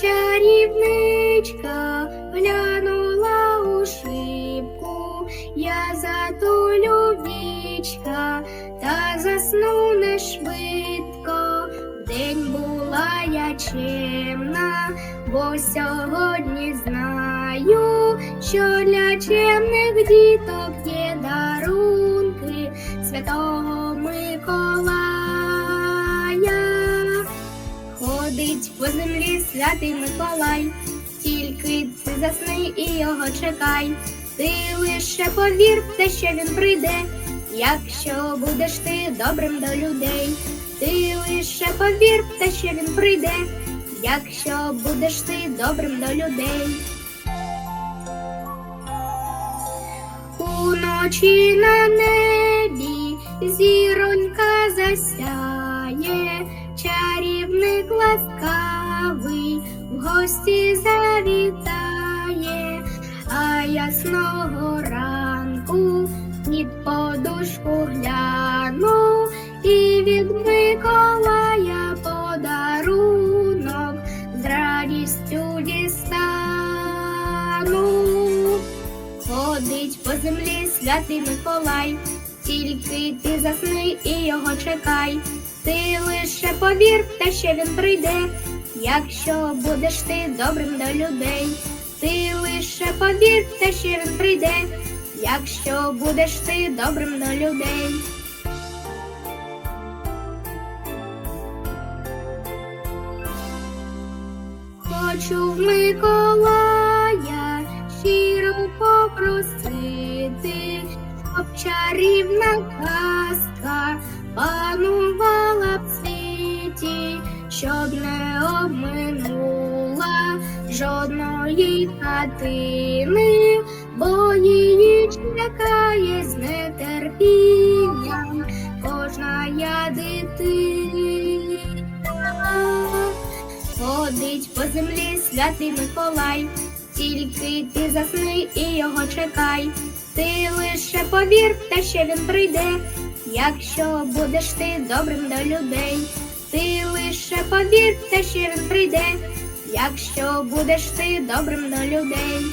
чарівничка глянула у шибку, я затулю вічка та засну не швидко. День була я чемна, бо сьогодні знаю, що для чемних діток є дарунки Святого Миколая. По землі святий Миколай, тільки ти засни і його чекай. Ти лише повір в те, що він прийде, якщо будеш ти добрим до людей. Ти лише повір в те, що він прийде, якщо будеш ти добрим до людей. Уночі на небі гості завітає, а ясного ранку під подушку гляну і від Миколая подарунок з радістю дістану. Ходить по землі святий Миколай, тільки ти засни і його чекай. Ти лише повір те, що він прийде, якщо будеш ти добрим до людей. Ти лише повір те, що він прийде, якщо будеш ти добрим до людей. Хочу в Миколая щиро попросити, щоб чарівна казка панувала в світі, щоб не обминула жодної хатини, бо її чекає з нетерпінням кожна я дитина. Ходить по землі святий Миколай, тільки ти засни і його чекай. Ти лише повір те, що він прийде, якщо будеш ти добрим до людей. Ти лише повір те, що він прийде, якщо будеш ти добрим на людей.